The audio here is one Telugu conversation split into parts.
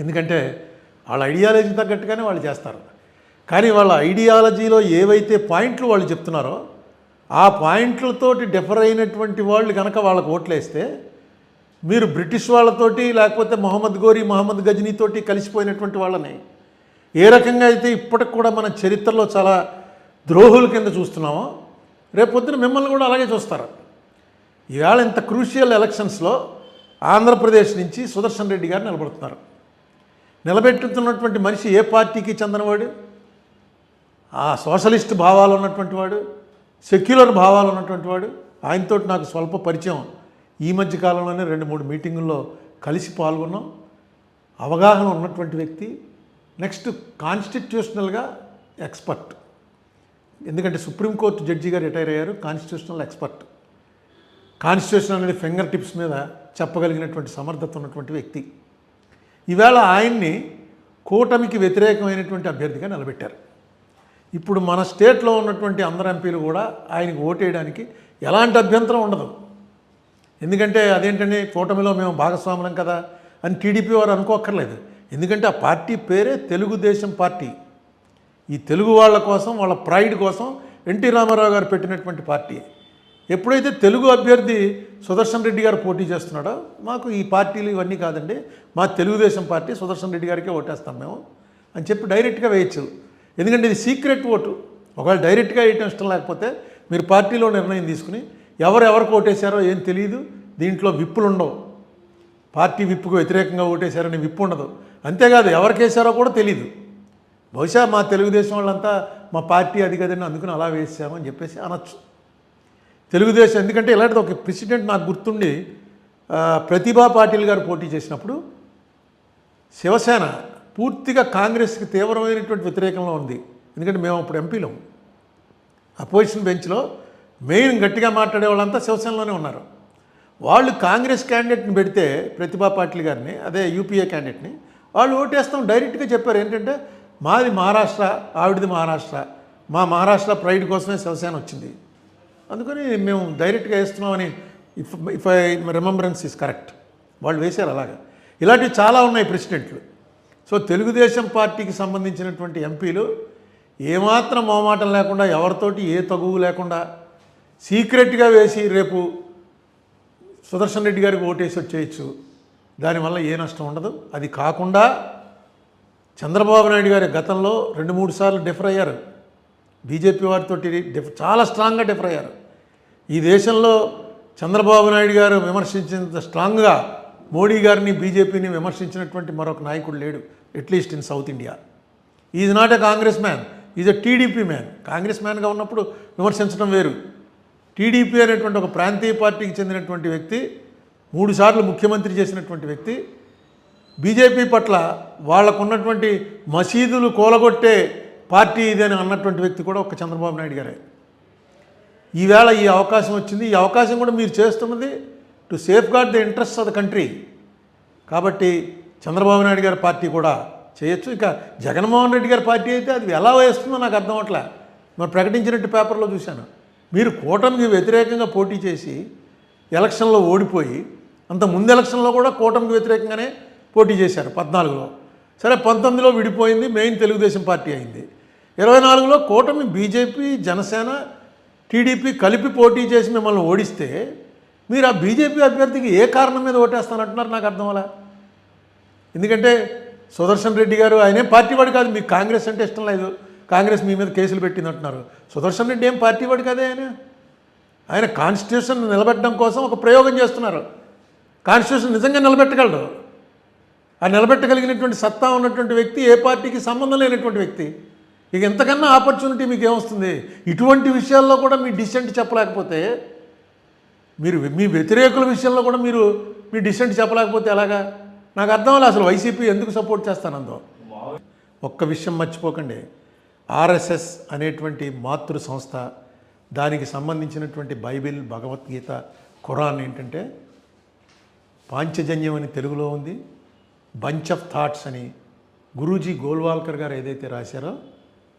ఎందుకంటే వాళ్ళ ఐడియాలజీ తగ్గట్టుగానే వాళ్ళు చేస్తారు. కానీ వాళ్ళ ఐడియాలజీలో ఏవైతే పాయింట్లు వాళ్ళు చెప్తున్నారో ఆ పాయింట్లతోటి డిఫర్ అయినటువంటి వాళ్ళు కనుక వాళ్ళకు ఓట్లేస్తే మీరు బ్రిటిష్ వాళ్ళతోటి లేకపోతే మొహమ్మద్ గోరీ మొహమ్మద్ గజనీతోటి కలిసిపోయినటువంటి వాళ్ళని ఏ రకంగా అయితే ఇప్పటికి కూడా మన చరిత్రలో చాలా ద్రోహుల కింద చూస్తున్నామో రేపొద్దున మిమ్మల్ని కూడా అలాగే చూస్తారు. ఈవేళ ఇంత క్రూషియల్ ఎలక్షన్స్లో ఆంధ్రప్రదేశ్ నుంచి సుదర్శన్ రెడ్డి గారు నిలబడుతున్నారు. నిలబెట్టుతున్నటువంటి మనిషి ఏ పార్టీకి చెందినవాడు? ఆ సోషలిస్ట్ భావాలు ఉన్నటువంటి వాడు సెక్యులర్ భావాలు ఉన్నటువంటి వాడు. ఆయనతో నాకు స్వల్ప పరిచయం. ఈ మధ్య కాలంలోనే రెండు మూడు మీటింగుల్లో కలిసి పాల్గొన్నాం. అవగాహన ఉన్నటువంటి వ్యక్తి నెక్స్ట్ కాన్స్టిట్యూషనల్గా ఎక్స్పర్ట్. ఎందుకంటే సుప్రీంకోర్టు జడ్జిగా రిటైర్ అయ్యారు కాన్స్టిట్యూషనల్ ఎక్స్పర్ట్. కాన్స్టిట్యూషన్ అనేది ఫింగర్ టిప్స్ మీద చెప్పగలిగినటువంటి సమర్థత ఉన్నటువంటి వ్యక్తి. ఈవేళ ఆయన్ని కూటమికి వ్యతిరేకమైనటువంటి అభ్యర్థిగా నిలబెట్టారు. ఇప్పుడు మన స్టేట్లో ఉన్నటువంటి అందరు ఎంపీలు కూడా ఆయనకు ఓటేయడానికి ఎలాంటి అభ్యంతరం ఉండదు. ఎందుకంటే అదేంటంటే కూటమిలో మేము భాగస్వాములం కదా అని టీడీపీ వారు అనుకోక్కర్లేదు. ఎందుకంటే ఆ పార్టీ పేరే తెలుగుదేశం పార్టీ. ఈ తెలుగు వాళ్ళ కోసం వాళ్ళ ప్రైడ్ కోసం ఎన్టీ రామారావు గారు పెట్టినటువంటి పార్టీ. ఎప్పుడైతే తెలుగు అభ్యర్థి సుదర్శన్ రెడ్డి గారు పోటీ చేస్తున్నాడో మాకు ఈ పార్టీలు ఇవన్నీ కాదండి. మా తెలుగుదేశం పార్టీ సుదర్శన్ రెడ్డి గారికే ఓటేస్తాం మేము అని చెప్పి డైరెక్ట్గా వేయచ్చు. ఎందుకంటే ఇది సీక్రెట్ ఓటు. ఒకవేళ డైరెక్ట్గా వేయటం ఇష్టం లేకపోతే మీరు పార్టీలో నిర్ణయం తీసుకుని ఎవరు ఎవరికి ఓటేశారో ఏం తెలియదు. దీంట్లో విప్పులు ఉండవు. పార్టీ విప్పుకు వ్యతిరేకంగా ఓటేశారని విప్పు ఉండదు. అంతేకాదు ఎవరికి కూడా తెలియదు బహుశా మా తెలుగుదేశం వాళ్ళంతా మా పార్టీ అది కదండి అందుకుని అలా వేసామని చెప్పేసి అనొచ్చు. తెలుగుదేశం ఎందుకంటే ఇలాంటిది ఒక ప్రెసిడెంట్ నాకు గుర్తుండి ప్రతిభా పాటిల్ గారు పోటీ చేసినప్పుడు శివసేన పూర్తిగా కాంగ్రెస్కి తీవ్రమైనటువంటి వ్యతిరేకంలో ఉంది. ఎందుకంటే మేము అప్పుడు ఎంపీలం. అపోజిషన్ బెంచ్లో మెయిన్ గట్టిగా మాట్లాడే వాళ్ళంతా శివసేనలోనే ఉన్నారు. వాళ్ళు కాంగ్రెస్ క్యాండిడేట్ని పెడితే ప్రతిభా పాటిల్ గారిని అదే యూపీఏ క్యాండిడేట్ని వాళ్ళు ఓటేస్తాం డైరెక్ట్గా చెప్పారు. ఏంటంటే మాది మహారాష్ట్ర ఆవిడది మహారాష్ట్ర. మా మహారాష్ట్ర ప్రైడ్ కోసమే శివసేన వచ్చింది. అందుకని మేము డైరెక్ట్గా వేస్తున్నామని if if I remembrance is correct వాళ్ళు వేశారు అలాగా. ఇలాంటివి చాలా ఉన్నాయి ప్రెసిడెంట్లు. సో తెలుగుదేశం పార్టీకి సంబంధించినటువంటి ఎంపీలు ఏమాత్రం మొహమాటం లేకుండా ఎవరితోటి ఏ తగువు లేకుండా సీక్రెట్గా వేసి రేపు సుదర్శన్ రెడ్డి గారికి ఓటేసి వచ్చేయచ్చు. దానివల్ల ఏ నష్టం ఉండదు. అది కాకుండా చంద్రబాబు నాయుడు గారి గతంలో రెండు మూడు సార్లు డిఫర్ అయ్యారు. బీజేపీ వారితో డిఫ్ చాలా స్ట్రాంగ్గా డిఫర్ అయ్యారు. ఈ దేశంలో చంద్రబాబు నాయుడు గారు విమర్శించినంత స్ట్రాంగ్గా మోడీ గారిని బీజేపీని విమర్శించినటువంటి మరొక నాయకుడు లేడు at least in South India is not a Congress man is a TDP man Congress మ్యాన్గా ఉన్నప్పుడు విమర్శించడం వేరు. టీడీపీ అనేటువంటి ఒక ప్రాంతీయ పార్టీకి చెందినటువంటి వ్యక్తి మూడుసార్లు ముఖ్యమంత్రి చేసినటువంటి వ్యక్తి బీజేపీ పట్ల వాళ్ళకున్నటువంటి మసీదులు కూలగొట్టే పార్టీ ఇది అని అన్నటువంటి వ్యక్తి కూడా ఒక చంద్రబాబు నాయుడు గారే. ఈవేళ ఈ అవకాశం వచ్చింది. ఈ అవకాశం కూడా మీరు చేస్తున్నది to safeguard the interest of the country కాబట్టి చంద్రబాబు నాయుడు గారి పార్టీ కూడా చేయొచ్చు. ఇక జగన్మోహన్ రెడ్డి గారి పార్టీ అయితే అది ఎలా వేస్తుందో నాకు అర్థం అవట్లే. మరి ప్రకటించినట్టు పేపర్లో చూశాను. మీరు కూటమికి వ్యతిరేకంగా పోటీ చేసి ఎలక్షన్లో ఓడిపోయి అంత ముందు ఎలక్షన్లో కూడా కూటమికి వ్యతిరేకంగానే పోటీ చేశారు పద్నాలుగులో. సరే పంతొమ్మిదిలో విడిపోయింది మెయిన్ తెలుగుదేశం పార్టీ అయింది. ఇరవై నాలుగులో కూటమి బీజేపీ జనసేన టీడీపీ కలిపి పోటీ చేసి మిమ్మల్ని ఓడిస్తే మీరు ఆ బీజేపీ అభ్యర్థికి ఏ కారణం మీద ఓటేస్తానంటున్నారు నాకు అర్థం అలా ఎందుకంటే సుదర్శన్ రెడ్డి గారు ఆయనే పార్టీ వాడు కాదు మీకు కాంగ్రెస్ అంటే ఇష్టం లేదు. కాంగ్రెస్ మీ మీద కేసులు పెట్టింది అంటున్నారు సుదర్శన్ రెడ్డి ఏం పార్టీ వాడు కాదే ఆయన? ఆయన కాన్స్టిట్యూషన్ నిలబెట్టడం కోసం ఒక ప్రయోగం చేస్తున్నారు. కాన్స్టిట్యూషన్ నిజంగా నిలబెట్టగలడు ఆ నిలబెట్టగలిగినటువంటి సత్తా ఉన్నటువంటి వ్యక్తి ఏ పార్టీకి సంబంధం లేనటువంటి వ్యక్తి. ఇక ఎంతకన్నా ఆపర్చునిటీ మీకు ఏమొస్తుంది ఇటువంటి విషయాల్లో కూడా మీ డిసెంట్ చెప్పలేకపోతే మీరు మీ వ్యతిరేకుల విషయంలో కూడా మీరు మీ డిసెంట్ చెప్పలేకపోతే ఎలాగా? నాకు అర్థం లేదు అసలు వైసీపీ ఎందుకు సపోర్ట్ చేస్తానందో ఒక్క విషయం మర్చిపోకండి. ఆర్ఎస్ఎస్ అనేటువంటి మాతృ సంస్థ దానికి సంబంధించినటువంటి బైబిల్ భగవద్గీత ఖురాన్ ఏంటంటే పాంచజన్యం అని తెలుగులో ఉంది. బంచ్ ఆఫ్ థాట్స్ అని గురూజీ గోల్వాల్కర్ గారు ఏదైతే రాశారో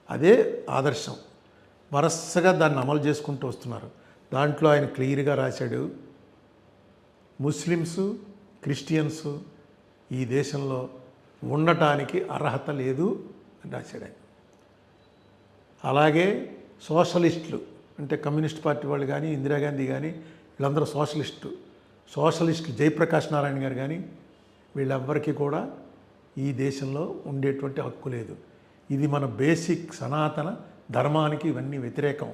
అదే ఆదర్శం. వరసగా దాన్ని అమలు చేసుకుంటూ వస్తున్నారు. దాంట్లో ఆయన క్లియర్గా రాశాడు ముస్లిమ్స్ క్రిస్టియన్స్ ఈ దేశంలో ఉండటానికి అర్హత లేదు అని రాశాడు ఆయన. అలాగే సోషలిస్టులు అంటే కమ్యూనిస్ట్ పార్టీ వాళ్ళు కానీ ఇందిరాగాంధీ కానీ వీళ్ళందరూ సోషలిస్టు సోషలిస్టులు జయప్రకాష్ నారాయణ గారు కానీ వీళ్ళెవ్వరికీ కూడా ఈ దేశంలో ఉండేటువంటి హక్కు లేదు. ఇది మన బేసిక్ సనాతన ధర్మానికి ఇవన్నీ వ్యతిరేకం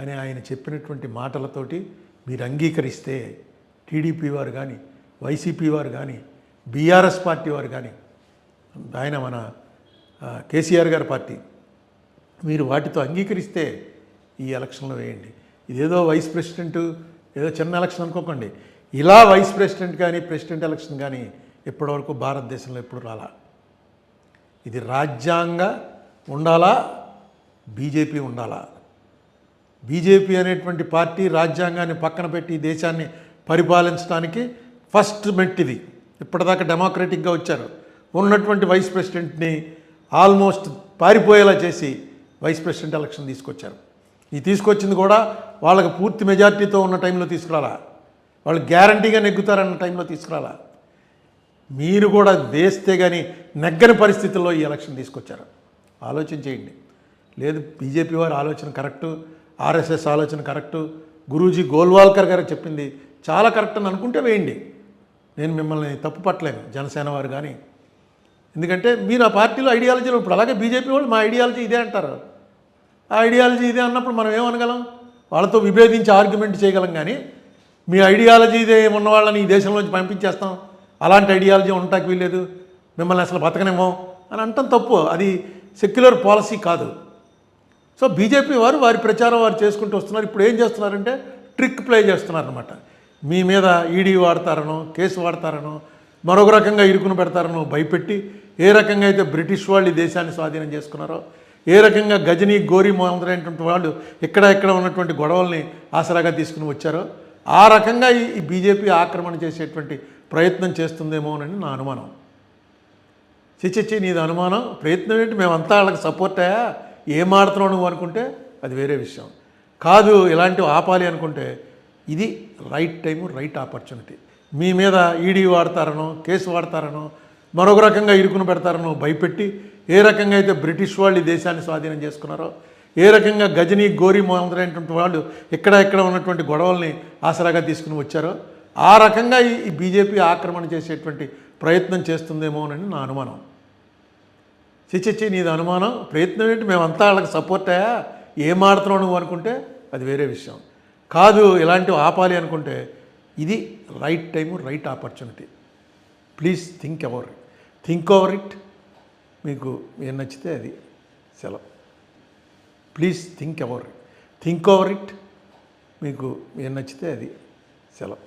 అని ఆయన చెప్పినటువంటి మాటలతోటి మీరు అంగీకరిస్తే టీడీపీ వారు కానీ వైసీపీ వారు కానీ బీఆర్ఎస్ పార్టీ వారు కానీ ఆయన మన కేసీఆర్ గారి పార్టీ మీరు వాటితో అంగీకరిస్తే ఈ ఎలక్షన్లో వేయండి. ఇదేదో వైస్ ప్రెసిడెంట్ ఏదో చిన్న ఎలక్షన్ అనుకోకండి. ఇలా వైస్ ప్రెసిడెంట్ కానీ ప్రెసిడెంట్ ఎలక్షన్ కానీ ఇప్పటివరకు భారతదేశంలో ఎప్పుడు రాలా? ఇది రాజ్యాంగ ఉండాలా? బీజేపీ ఉండాలా? బీజేపీ అనేటువంటి పార్టీ రాజ్యాంగాన్ని పక్కన పెట్టి దేశాన్ని పరిపాలించడానికి ఫస్ట్ మెట్టిది ఇప్పటిదాకా డెమోక్రటిక్గా వచ్చారు. ఉన్నటువంటి వైస్ ప్రెసిడెంట్ని ఆల్మోస్ట్ పారిపోయేలా చేసి వైస్ ప్రెసిడెంట్ ఎలక్షన్ తీసుకొచ్చారు. ఈ తీసుకొచ్చింది కూడా వాళ్ళకి పూర్తి మెజార్టీతో ఉన్న టైంలో తీసుకురాలా? వాళ్ళు గ్యారంటీగా నెగ్గుతారన్న టైంలో తీసుకురాలా? మీరు కూడా వేస్తే కానీ నెగ్గని పరిస్థితుల్లో ఈ ఎలక్షన్ తీసుకొచ్చారు. ఆలోచన చేయండి. లేదు బీజేపీ వారి ఆలోచన కరెక్టు ఆర్ఎస్ఎస్ ఆలోచన కరెక్టు గురూజీ గోల్వాల్కర్ గారు చెప్పింది చాలా కరెక్ట్ అని అనుకుంటే వేయండి. నేను మిమ్మల్ని తప్పు పట్టలేను జనసేన వారు కానీ ఎందుకంటే మీరు ఆ పార్టీలో ఐడియాలజీలో ఇప్పుడు అలాగే బీజేపీ వాళ్ళు మా ఐడియాలజీ ఇదే అంటారు. ఆ ఐడియాలజీ ఇదే అన్నప్పుడు మనం ఏమనగలం? వాళ్ళతో విభేదించి ఆర్గ్యుమెంట్ చేయగలం కానీ మీ ఐడియాలజీ ఇదే ఉన్న వాళ్ళని ఈ దేశంలోంచి పంపించేస్తాం. అలాంటి ఐడియాలజీ ఉండటానికి వీల్లేదు. మిమ్మల్ని అసలు బతకనేమో అని అంటాం తప్పు. అది సెక్యులర్ పాలసీ కాదు. సో బీజేపీ వారు వారి ప్రచారం వారు చేసుకుంటూ వస్తున్నారు. ఇప్పుడు ఏం చేస్తున్నారంటే ట్రిక్ ప్లే చేస్తున్నారనమాట మీ మీద ఈడీ వాడతారనో కేసు వాడతారనో మరొక రకంగా ఇరుకును పెడతారనో భయపెట్టి ఏ రకంగా అయితే బ్రిటిష్ వాళ్ళు ఈ దేశాన్ని స్వాధీనం చేసుకున్నారో ఏ రకంగా గజనీ గోరీ మొదలైనటువంటి వాళ్ళు ఇక్కడ ఇక్కడ ఉన్నటువంటి గొడవల్ని ఆసరాగా తీసుకుని వచ్చారో ఆ రకంగా ఈ ఈ బీజేపీ ఆక్రమణ చేసేటువంటి ప్రయత్నం చేస్తుందేమోనని నా అనుమానం. చిచ్చిచ్చి నీది అనుమానం. ప్రయత్నం ఏంటి? మేమంతా వాళ్ళకి సపోర్ట్ అయ్యా. ఏం ఆడుతున్నావు నువ్వు అనుకుంటే అది వేరే విషయం. కాదు ఇలాంటివి ఆపాలి అనుకుంటే ఇది రైట్ టైము రైట్ ఆపర్చునిటీ మీ మీద ఈడీ వాడతారనో కేసు వాడతారనో మరొక రకంగా ఇరుకును పెడతారనో భయపెట్టి ఏ రకంగా అయితే బ్రిటిష్ వాళ్ళు ఈ దేశాన్ని స్వాధీనం చేసుకున్నారో ఏ రకంగా గజనీ గోరీ మొదలైనటువంటి వాళ్ళు ఇక్కడ ఇక్కడ ఉన్నటువంటి గొడవల్ని ఆసరాగా తీసుకుని వచ్చారో ఆ రకంగా ఈ బీజేపీ ఆక్రమణ చేసేటువంటి ప్రయత్నం చేస్తుందేమోనని నా అనుమానం. చిచ్చిచ్చి నీది అనుమానం ప్రయత్నం ఏంటి? మేమంతా వాళ్ళకి సపోర్ట్ అయ్యా? ఏం ఆడుతున్నావు నువ్వు అనుకుంటే అది వేరే విషయం. కాదు ఇలాంటివి ఆపాలి అనుకుంటే ఇది right time right opportunity please think ever it think over it మీకు ఏం నచ్చితే అది సెలవు. Please think ever it think over it మీకు ఏం నచ్చితే అది సెలవు.